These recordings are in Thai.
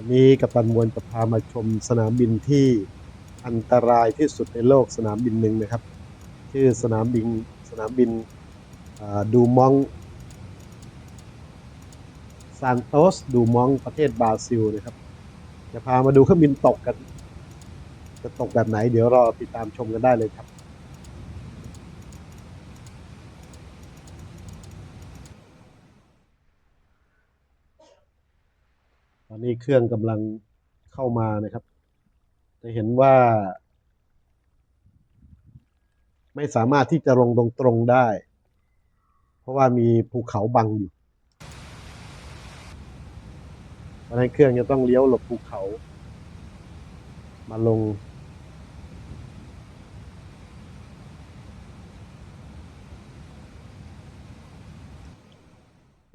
วันนี้กัปตันมวลจะพามาชมสนามบินที่อันตรายที่สุดในโลกสนามบินหนึ่งนะครับ ชื่อสนามบินสนามบินดูมองซานโตสดูมองประเทศบราซิลนะครับ จะพามาดูเครื่องบินตกกัน จะตกแบบไหนเดี๋ยวรอติดตามชมกันได้เลยครับ ตอนนี้เครื่องกำลังเข้ามานะครับ จะเห็นว่า ไม่สามารถที่จะลงตรงๆได้ เพราะว่ามีภูเขาบังอยู่เพราะนั้นเครื่องจะต้องเลี้ยวหลบภูเขา มาลง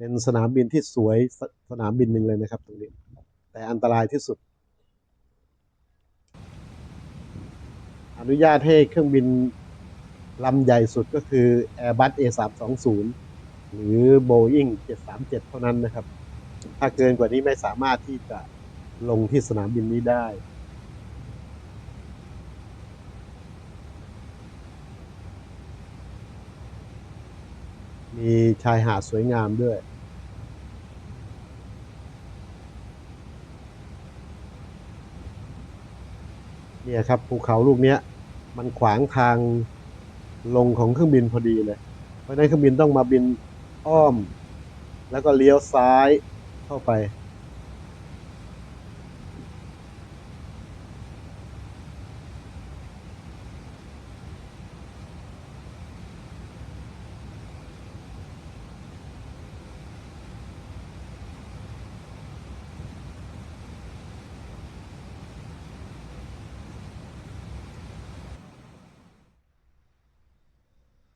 เป็นสนามบินที่สวยสสนามบินหนึ่งเลยนะครับ ตรงนี้ แต่อันตรายที่สุด อนุญาตให้เครื่องบินลำใหญ่สุดก็คือ Airbus A320 หรือ Boeing 737 เท่านั้นนะครับ ถ้าเกินกว่านี้ไม่สามารถที่จะลงที่สนามบินนี้ได้มีชายหาดสวยงามด้วย เนี่ยครับภูเขาลูกเนี้ย มันขวางทางลงของเครื่องบินพอดีเลย เพราะฉะนั้นเครื่องบินต้องมาบินอ้อม แล้วก็เลี้ยวซ้ายเข้าไป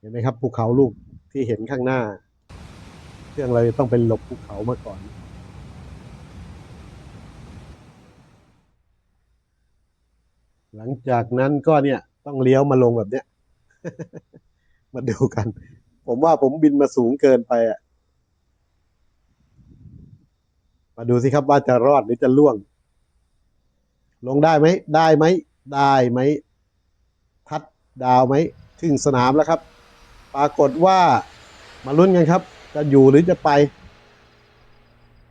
ห็นไหมครับภูเขาลูกที่เห็นข้างหน้า เครื่องเราจะต้องเป็นหลบภูเขามาก่อนหลังจากนั้นก็เนี่ยต้องเลี้ยวมาลงแบบเนี้ย มาดูกัน ผมว่าผมบินมาสูงเกินไปอะ มาดูสิครับว่าจะรอดหรือจะล่วง ลงได้ไหม ได้ไหม ได้ไหม ทัดดาวไหม ถึงสนามแล้วครับ ปรากฏว่ามาลุ้นกันครับ จะอยู่หรือจะไป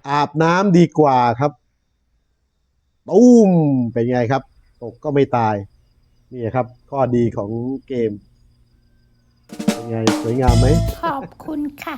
อาบน้ำดีกว่าครับตุ้มเป็นไงครับ ตกก็ไม่ตาย นี่ครับ ข้อดีของเกม เป็นไง สวยงามไหมขอบคุณค่ะ